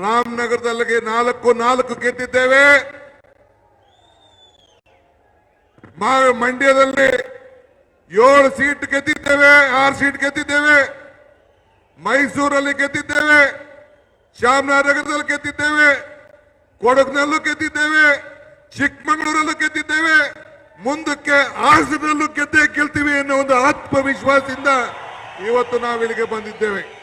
ರಾಮನಗರದಲ್ಲಿ ನಾಲ್ಕು ನಾಲ್ಕು ಗೆದ್ದಿದ್ದೇವೆ. ಮಂಡ್ಯದಲ್ಲಿ ಏಳು ಸೀಟ್ ಗೆದ್ದಿದ್ದೇವೆ, ಆರು ಸೀಟ್ ಗೆದ್ದಿದ್ದೇವೆ. ಮೈಸೂರಲ್ಲಿ ಗೆದ್ದಿದ್ದೇವೆ, ಚಾಮರಾಜನಗರದಲ್ಲಿ ಗೆದ್ದಿದ್ದೇವೆ, ಕೊಡಗಿನಲ್ಲೂ ಗೆದ್ದಿದ್ದೇವೆ, ಚಿಕ್ಕಮಗಳೂರಲ್ಲೂ ಗೆದ್ದಿದ್ದೇವೆ. ಮುಂದಕ್ಕೆ ಹಾಸನಲ್ಲೂ ಗೆದ್ದೇ ಗೆಲ್ತೀವಿ ಅನ್ನೋ ಒಂದು ಆತ್ಮವಿಶ್ವಾಸದಿಂದ ಇವತ್ತು ನಾವು ಇಲ್ಲಿಗೆ ಬಂದಿದ್ದೇವೆ.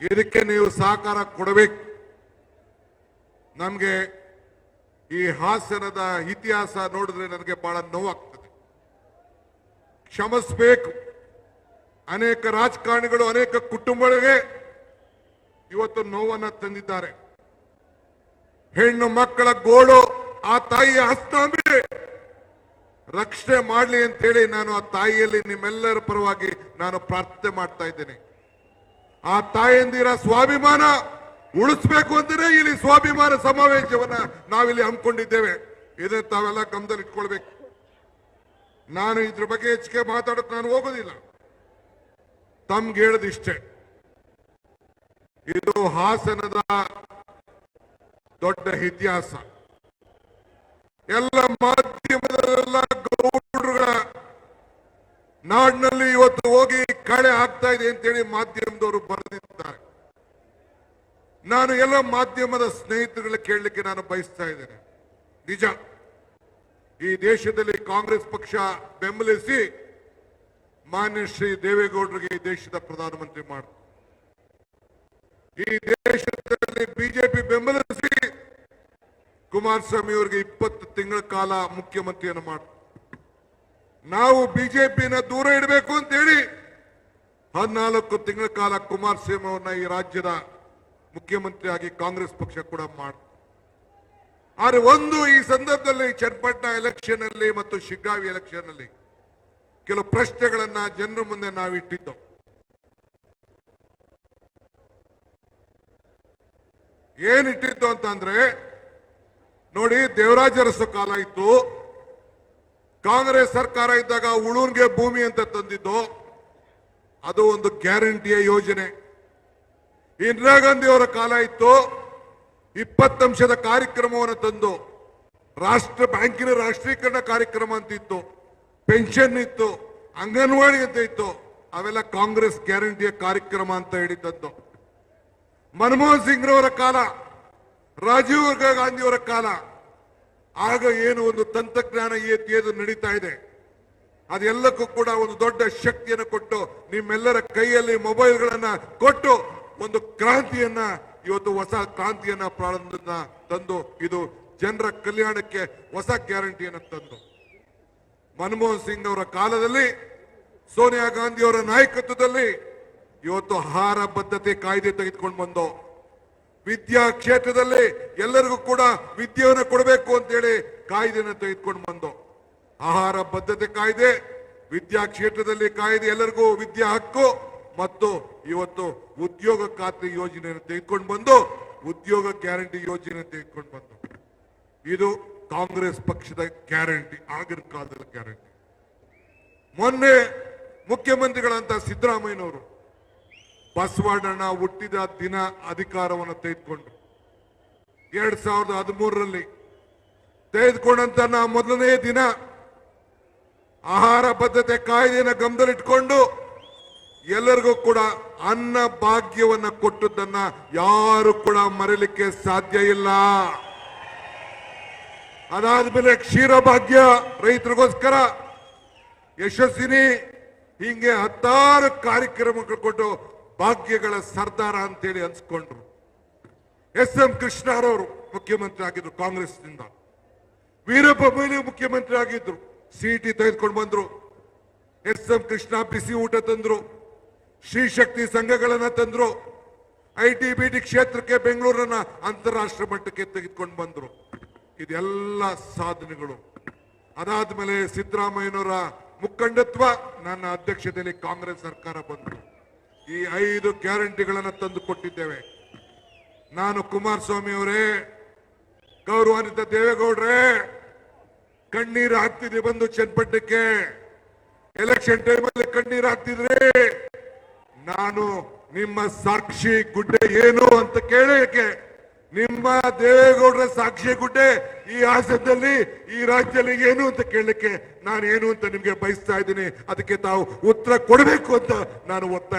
ಇದಕ್ಕೆ ನೀವು ಸಹಕಾರ ಕೊಡಬೇಕು. ನಮಗೆ ಈ ಹಾಸನದ ಇತಿಹಾಸ ನೋಡಿದ್ರೆ ನನಗೆ ಬಹಳ ನೋವಾಗ್ತದೆ. ಕ್ಷಮಿಸಬೇಕು. ಅನೇಕ ರಾಜಕಾರಣಿಗಳು, ಅನೇಕ ಕುಟುಂಬಗಳಿಗೆ ಇವತ್ತು ನೋವನ್ನು ತಂದಿದ್ದಾರೆ. ಹೆಣ್ಣು ಮಕ್ಕಳ ಗೋಳು, ಆ ತಾಯಿಯ ಹಸ್ತಾಂಬೆ ರಕ್ಷಣೆ ಮಾಡಲಿ ಅಂತೇಳಿ ನಾನು ಆ ತಾಯಿಯಲ್ಲಿ ನಿಮ್ಮೆಲ್ಲರ ಪರವಾಗಿ ನಾನು ಪ್ರಾರ್ಥನೆ ಮಾಡ್ತಾ ಇದ್ದೇನೆ. ಆ ತಾಯಂದಿರ ಸ್ವಾಭಿಮಾನ ಉಳಿಸ್ಬೇಕು ಅಂದರೆ ಇಲ್ಲಿ ಸ್ವಾಭಿಮಾನ ಸಮಾವೇಶವನ್ನ ನಾವಿಲ್ಲಿ ಹಮ್ಮಿಕೊಂಡಿದ್ದೇವೆ. ಇದನ್ನ ತಾವೆಲ್ಲ ಗಮನದಲ್ಲಿ ಇಟ್ಕೊಳ್ಬೇಕು. ನಾನು ಇದ್ರ ಬಗ್ಗೆ ಹೆಚ್ಚಿಗೆ ಮಾತಾಡಕ್ ನಾನು ಹೋಗೋದಿಲ್ಲ. ತಮ್ಗೆ ಹೇಳದಿಷ್ಟೇ ಇದು ಹಾಸನದ ದೊಡ್ಡ ಇತಿಹಾಸ. ಎಲ್ಲ ಮಾಧ್ಯಮದಲ್ಲೆಲ್ಲ ಗೌಡರುಗಳ ನಾಡಿನಲ್ಲಿ ಇವತ್ತು ಹೋಗಿ ಕಳೆ ಆಗ್ತಾ ಇದೆ ಅಂತೇಳಿ ಮಾಧ್ಯಮದವರು ಬರೆದಿದ್ದಾರೆ. ನಾನು ಎಲ್ಲ ಮಾಧ್ಯಮದ ಸ್ನೇಹಿತರುಗಳ ಕೇಳಲಿಕ್ಕೆ ನಾನು ಬಯಸ್ತಾ ಇದ್ದೇನೆ. ನಿಜ, ಈ ದೇಶದಲ್ಲಿ ಕಾಂಗ್ರೆಸ್ ಪಕ್ಷ ಬೆಂಬಲಿಸಿ ಮಾನ್ಯ ಶ್ರೀ ದೇವೇಗೌಡರಿಗೆ ಈ ದೇಶದ ಪ್ರಧಾನಮಂತ್ರಿ ಮಾಡಿ. ಈ ದೇಶದಲ್ಲಿ ಬಿಜೆಪಿ ಬೆಂಬಲಿಸಿ ಕುಮಾರಸ್ವಾಮಿ ಅವರಿಗೆ ಇಪ್ಪತ್ತು ತಿಂಗಳ ಕಾಲ ಮುಖ್ಯಮಂತ್ರಿಯನ್ನು ಮಾಡಿ. ನಾವು ಬಿಜೆಪಿನ ದೂರ ಇಡಬೇಕು ಅಂತೇಳಿ ಹದಿನಾಲ್ಕು ತಿಂಗಳ ಕಾಲ ಕುಮಾರಸ್ವಾಮಿ ಅವರನ್ನ ಈ ರಾಜ್ಯದ ಮುಖ್ಯಮಂತ್ರಿಯಾಗಿ ಕಾಂಗ್ರೆಸ್ ಪಕ್ಷ ಕೂಡ ಮಾಡ ಆದರೆ ಒಂದು ಈ ಸಂದರ್ಭದಲ್ಲಿ ಚನ್ನಪಟ್ಟಣ ಎಲೆಕ್ಷನ್ ಅಲ್ಲಿ ಮತ್ತು ಶಿಗ್ಗಾವಿ ಎಲೆಕ್ಷನ್ ಅಲ್ಲಿ ಕೆಲವು ಪ್ರಶ್ನೆಗಳನ್ನ ಜನರ ಮುಂದೆ ನಾವು ಇಟ್ಟಿದ್ದು. ಏನಿಟ್ಟಿದ್ದು ಅಂತಂದ್ರೆ ನೋಡಿ ದೇವರಾಜ ಅರಸು ಕಾಲ ಇತ್ತು ಕಾಂಗ್ರೆಸ್ ಸರ್ಕಾರ ಇದ್ದಾಗ ಉಳುನ್ಗೆ ಭೂಮಿ ಅಂತ ತಂದಿದ್ದು, ಅದು ಒಂದು ಗ್ಯಾರಂಟಿಯ ಯೋಜನೆ. ಇಂದಿರಾ ಗಾಂಧಿ ಅವರ ಕಾಲ ಇತ್ತು ಇಪ್ಪತ್ತಂಶದ ಕಾರ್ಯಕ್ರಮವನ್ನು ತಂದು, ರಾಷ್ಟ್ರ ಬ್ಯಾಂಕಿನ ರಾಷ್ಟ್ರೀಕರಣ ಕಾರ್ಯಕ್ರಮ ಅಂತ ಇತ್ತು ಪೆನ್ಷನ್ ಇತ್ತು, ಅಂಗನವಾಡಿ ಅಂತ ಇತ್ತು, ಅವೆಲ್ಲ ಕಾಂಗ್ರೆಸ್ ಗ್ಯಾರಂಟಿಯ ಕಾರ್ಯಕ್ರಮ ಅಂತ ಹೇಳಿದ್ದದ್ದು ಮನಮೋಹನ್ ಸಿಂಗ್ರವರ ಕಾಲ, ರಾಜೀವ್ ಗಾಂಧಿಯವರ ಕಾಲ ಆಗ ಏನು ಒಂದು ತಂತ್ರಜ್ಞಾನ ಏತಿಯದು ನಡೀತಾ ಇದೆ. ಅದೆಲ್ಲಕ್ಕೂ ಕೂಡ ಒಂದು ದೊಡ್ಡ ಶಕ್ತಿಯನ್ನು ಕೊಟ್ಟು, ನಿಮ್ಮೆಲ್ಲರ ಕೈಯಲ್ಲಿ ಮೊಬೈಲ್ಗಳನ್ನ ಕೊಟ್ಟು ಒಂದು ಕ್ರಾಂತಿಯನ್ನ, ಇವತ್ತು ಹೊಸ ಕ್ರಾಂತಿಯನ್ನ ಪ್ರಾರಂಭ ತಂದು, ಇದು ಜನರ ಕಲ್ಯಾಣಕ್ಕೆ ಹೊಸ ಗ್ಯಾರಂಟಿಯನ್ನು ತಂದು. ಮನಮೋಹನ್ ಸಿಂಗ್ ಅವರ ಕಾಲದಲ್ಲಿ, ಸೋನಿಯಾ ಗಾಂಧಿ ಅವರ ನಾಯಕತ್ವದಲ್ಲಿ, ಇವತ್ತು ಆಹಾರ ಬದ್ಧತೆ ಕಾಯ್ದೆ ತೆಗೆದುಕೊಂಡು ಬಂದು ವಿದ್ಯಾ ಕ್ಷೇತ್ರದಲ್ಲಿ ಎಲ್ಲರಿಗೂ ಕೂಡ ವಿದ್ಯೆಯನ್ನು ಕೊಡಬೇಕು ಅಂತೇಳಿ ಕಾಯ್ದೆಯನ್ನು ತೆಗೆದುಕೊಂಡು ಬಂದು ಆಹಾರ ಬದ್ಧತೆ ಕಾಯ್ದೆ, ವಿದ್ಯಾ ಕ್ಷೇತ್ರದಲ್ಲಿ ಕಾಯ್ದೆ, ಎಲ್ಲರಿಗೂ ವಿದ್ಯಾ ಹಕ್ಕು ಮತ್ತು ಇವತ್ತು ಉದ್ಯೋಗ ಖಾತ್ರಿ ಯೋಜನೆಯನ್ನು ತೆಗೆದುಕೊಂಡು ಬಂದು ಉದ್ಯೋಗ ಗ್ಯಾರಂಟಿ ಯೋಜನೆ ತೆಗೆದುಕೊಂಡು ಬಂದು. ಇದು ಕಾಂಗ್ರೆಸ್ ಪಕ್ಷದ ಗ್ಯಾರಂಟಿ, ಆಗಿನ ಕಾಲದ ಗ್ಯಾರಂಟಿ. ಮೊನ್ನೆ ಮುಖ್ಯಮಂತ್ರಿಗಳಂತ ಸಿದ್ದರಾಮಯ್ಯನವರು ಬಸವಣ್ಣನ ಹುಟ್ಟಿದ ದಿನ ಅಧಿಕಾರವನ್ನು ತೆಗೆದುಕೊಂಡು ಎರಡ್ ಸಾವಿರದ ಹದಿಮೂರರಲ್ಲಿ ತೆಗೆದುಕೊಂಡಂತ ನಾ ಮೊದಲನೇ ದಿನ ಆಹಾರ ಬದ್ಧತೆ ಕಾಯ್ದೆಯನ್ನು ಗಮನದಲ್ಲಿಟ್ಕೊಂಡು ಎಲ್ಲರಿಗೂ ಕೂಡ ಅನ್ನ ಭಾಗ್ಯವನ್ನ ಕೊಟ್ಟದ್ದನ್ನ ಯಾರು ಕೂಡ ಮರೆಯಲಿಕ್ಕೆ ಸಾಧ್ಯ ಇಲ್ಲ. ಅದಾದ ಮೇಲೆ ಕ್ಷೀರ ಭಾಗ್ಯ ರೈತರಿಗೋಸ್ಕರ ಯಶಸ್ವಿನಿ ಹಿಂಗೆ ಹತ್ತಾರು ಕಾರ್ಯಕ್ರಮಗಳು ಕೊಟ್ಟು ಭಾಗ್ಯಗಳ ಸರ್ದಾರ ಅಂತೇಳಿ ಅನ್ಸ್ಕೊಂಡ್ರು. ಎಸ್ ಎಂ ಕೃಷ್ಣರವರು ಮುಖ್ಯಮಂತ್ರಿ ಆಗಿದ್ರು ಕಾಂಗ್ರೆಸ್ನಿಂದ. ವೀರಪ್ಪ ಮೊಯ್ಲಿ ಮುಖ್ಯಮಂತ್ರಿ ಆಗಿದ್ರು. ಸಿಟಿ ತೆಗೆದುಕೊಂಡು ಬಂದ್ರು. ಎಸ್ ಎಂ ಕೃಷ್ಣ ಬಿಸಿ ಊಟ ತಂದ್ರು. ಶ್ರೀಶಕ್ತಿ ಸಂಘಗಳನ್ನ ತಂದ್ರು. ಐ ಟಿ ಬಿ ಟಿ ಕ್ಷೇತ್ರಕ್ಕೆ ಬೆಂಗಳೂರನ್ನ ಅಂತಾರಾಷ್ಟ್ರ ಮಟ್ಟಕ್ಕೆ ತೆಗೆದುಕೊಂಡು ಬಂದ್ರು. ಇದೆಲ್ಲ ಸಾಧನೆಗಳು. ಅದಾದ್ಮೇಲೆ ಸಿದ್ದರಾಮಯ್ಯನವರ ಮುಖಂಡತ್ವ ನನ್ನ ಅಧ್ಯಕ್ಷತೆಯಲ್ಲಿ ಕಾಂಗ್ರೆಸ್ ಸರ್ಕಾರ ಬಂತು. ಈ ಐದು ಗ್ಯಾರಂಟಿಗಳನ್ನು ತಂದು ಕೊಟ್ಟಿದ್ದೇವೆ ನಾನು ಕುಮಾರಸ್ವಾಮಿ ಅವರೇ, ಗೌರವಾನ್ವಿತ ದೇವೇಗೌಡ್ರೆ, ಕಣ್ಣೀರು ಹಾಕ್ತಿದ್ರಿ ಬಂದು ಚನ್ನಪಟ್ಟಣಕ್ಕೆ. ಎಲೆಕ್ಷನ್ ಟೈಮಲ್ಲಿ ಕಣ್ಣೀರು ಹಾಕ್ತಿದ್ರಿ. ನಾನು ನಿಮ್ಮ ಸಾಕ್ಷಿ ಗುಡ್ಡೆ ಏನು ಅಂತ ಕೇಳಕ್ಕೆ ನಿಮ್ಮ ದೇವೇಗೌಡರ ಸಾಕ್ಷಿ ಗುಡ್ಡೆ ಈ ಹಾಸನದಲ್ಲಿ ಈ ರಾಜ್ಯದಲ್ಲಿ ಏನು ಅಂತ ಕೇಳಲಿಕ್ಕೆ ನಾನು ಏನು ಅಂತ ನಿಮ್ಗೆ ಬಯಸ್ತಾ ಇದ್ದೀನಿ. ಅದಕ್ಕೆ ತಾವು ಉತ್ತರ ಕೊಡಬೇಕು ಅಂತ ನಾನು ಒತ್ತಾಯ